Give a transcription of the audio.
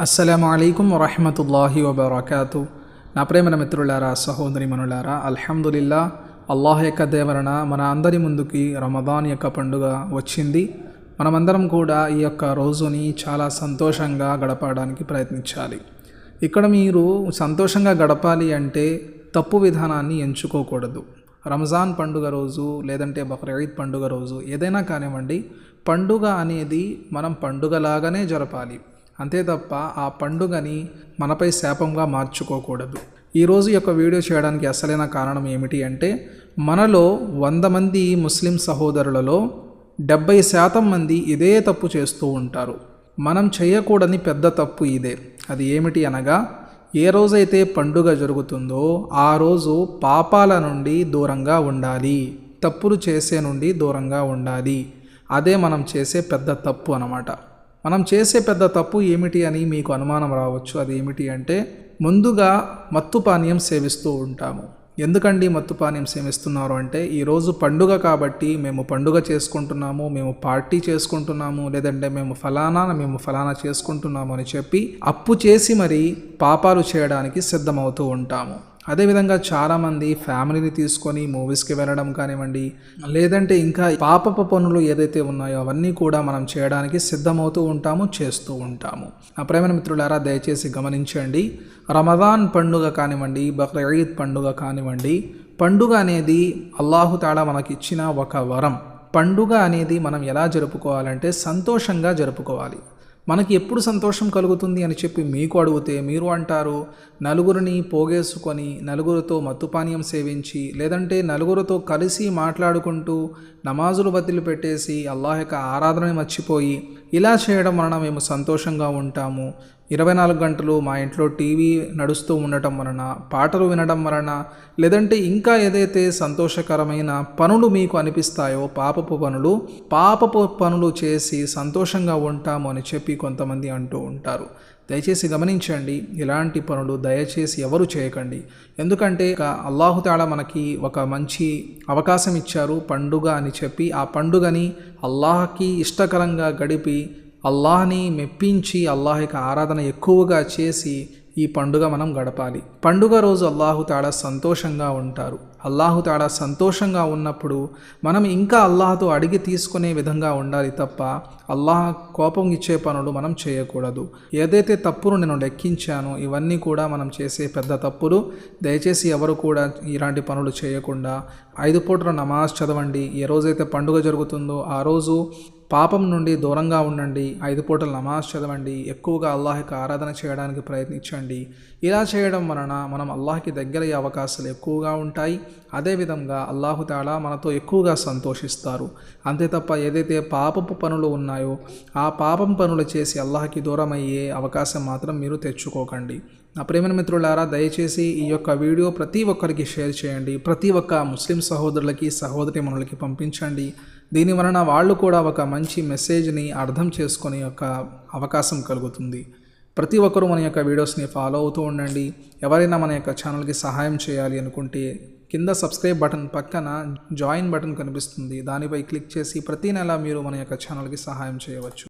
అస్సలాము అలైకుం వరహమతుల్లాహి వబర్కాతు. నా ప్రేమన మిత్రులారా సహోదరి మనులారా అల్హమ్దులిల్లా అల్లాహ్ యొక్క దేవరణ మన అందరి ముందుకి రమదాన్ యొక్క పండుగ వచ్చింది. మనమందరం కూడా ఈ యొక్క రోజుని చాలా సంతోషంగా గడపడానికి ప్రయత్నించాలి. ఇక్కడ మీరు సంతోషంగా గడపాలి అంటే తప్పు విధానాన్ని ఎంచుకోకూడదు. రంజాన్ పండుగ రోజు లేదంటే బక్రీద్ పండుగ రోజు ఏదైనా కానివ్వండి పండుగ అనేది మనం పండుగలాగానే జరపాలి. అంతే తప్ప ఆ పండుగని మనపై శాపంగా మార్చుకోకూడదు. ఈరోజు యొక్క వీడియో చేయడానికి అసలైన కారణం ఏమిటి అంటే మనలో వంద మంది ముస్లిం సహోదరులలో డెబ్బై శాతం మంది ఇదే తప్పు చేస్తూ ఉంటారు. మనం చేయకూడని పెద్ద తప్పు ఇదే. అది ఏమిటి అనగా ఏ రోజైతే పండుగ జరుగుతుందో ఆ రోజు పాపాల నుండి దూరంగా ఉండాలి. తప్పులు చేసే నుండి దూరంగా ఉండాలి. అదే మనం చేసే పెద్ద తప్పు అన్నమాట. మనం చేసే పెద్ద తప్పు ఏమిటి అని మీకు అనుమానం రావచ్చు. అది ఏమిటి అంటే ముందుగా మత్తు పానీయం సేవిస్తూ ఉంటాము. ఎందుకండి మత్తు పానీయం సేవిస్తున్నారు అంటే ఈరోజు పండుగ కాబట్టి మేము పండుగ చేసుకుంటున్నాము మేము పార్టీ చేసుకుంటున్నాము లేదంటే మేము ఫలానా మేము ఫలానా చేసుకుంటున్నాము అని చెప్పి అప్పు చేసి మరి పాపాలు చేయడానికి సిద్ధమవుతూ ఉంటాము. అదేవిధంగా చాలామంది ఫ్యామిలీని తీసుకొని మూవీస్కి వెళ్ళడం కానివ్వండి లేదంటే ఇంకా పాప పనులు ఏదైతే ఉన్నాయో అవన్నీ కూడా మనం చేయడానికి సిద్ధమవుతూ ఉంటాము చేస్తూ ఉంటాము. నా ప్రేమ మిత్రులారా దయచేసి గమనించండి. రమదాన్ పండుగ కానివ్వండి బక్రీద్ పండుగ కానివ్వండి పండుగ అనేది అల్లాహుతాడా మనకి ఇచ్చిన ఒక వరం. పండుగ అనేది మనం ఎలా జరుపుకోవాలంటే సంతోషంగా జరుపుకోవాలి. మనకి ఎప్పుడు సంతోషం కలుగుతుంది అని చెప్పి మీకు అడిగితే మీరు అంటారు నలుగురిని పోగేసుకొని నలుగురితో మత్తుపానీయం సేవించి లేదంటే నలుగురితో కలిసి మాట్లాడుకుంటూ నమాజులు బతిలు పెట్టేసి అల్లాహ్ యొక్క ఆరాధనని మర్చిపోయి ఇలా చేయడం వలన మేము సంతోషంగా ఉంటాము. ఇరవై నాలుగు గంటలు మా ఇంట్లో టీవీ నడుస్తూ ఉండటం వలన పాటలు వినడం వలన లేదంటే ఇంకా ఏదైతే సంతోషకరమైన పనులు మీకు అనిపిస్తాయో పాపపు పనులు పాపపు పనులు చేసి సంతోషంగా ఉంటాము అని చెప్పి కొంతమంది అంటూ ఉంటారు. దయచేసి గమనించండి ఇలాంటి పనులు దయచేసి ఎవరు చేయకండి. ఎందుకంటే అల్లాహుతాళ మనకి ఒక మంచి అవకాశం ఇచ్చారు పండుగ అని చెప్పి ఆ పండుగని అల్లాహకి ఇష్టకరంగా గడిపి అల్లాహ్ని మెప్పించి అల్లాహ్ ఆరాధన ఎక్కువగా చేసి ఈ పండుగ మనం గడపాలి. పండుగ రోజు అల్లాహుతాడా సంతోషంగా ఉంటారు. అల్లాహుతాడా సంతోషంగా ఉన్నప్పుడు మనం ఇంకా అల్లాహతో అడిగి తీసుకునే విధంగా ఉండాలి తప్ప అల్లాహ్ కోపం ఇచ్చే పనులు మనం చేయకూడదు. ఏదైతే తప్పును నేను లెక్కించానో ఇవన్నీ కూడా మనం చేసే పెద్ద తప్పులు. దయచేసి ఎవరు కూడా ఇలాంటి పనులు చేయకుండా ఐదు పూటల నమాజ్ చదవండి. ఏ రోజైతే పండుగ జరుగుతుందో ఆ రోజు పాపం నుండి దూరంగా ఉండండి ఐదు పూటలు నమాజ్ చదవండి ఎక్కువగా అల్లాహ్కి ఆరాధన చేయడానికి ప్రయత్నించండి. ఇలా చేయడం వలన మనం అల్లాహ్కి దగ్గరయ్యే అవకాశాలు ఎక్కువగా ఉంటాయి. అదేవిధంగా అల్లాహు తేడా మనతో ఎక్కువగా సంతోషిస్తారు. అంతే తప్ప ఏదైతే పాపపు పనులు ఉన్నాయో ఆ పాపం పనులు చేసి అల్లాహకి దూరం అయ్యే అవకాశం మాత్రం మీరు తెచ్చుకోకండి. నా ప్రేమ మిత్రులారా దయచేసి ఈ యొక్క వీడియో ప్రతి ఒక్కరికి షేర్ చేయండి. ప్రతి ఒక్క ముస్లిం సహోదరులకి సహోదరి మనులకి పంపించండి. దీని వలన వాళ్ళు కూడా ఒక మంచి మెసేజ్ని అర్థం చేసుకునే ఒక అవకాశం కలుగుతుంది. ప్రతి ఒక్కరూ మన యొక్క వీడియోస్ని ఫాలో అవుతూ ఉండండి. ఎవరైనా మన యొక్క ఛానల్కి సహాయం చేయాలి అనుకుంటే కింద సబ్స్క్రైబ్ బటన్ పక్కన జాయిన్ బటన్ కనిపిస్తుంది. దానిపై క్లిక్ చేసి ప్రతి నెల మీరు మన యొక్క ఛానల్కి సహాయం చేయవచ్చు.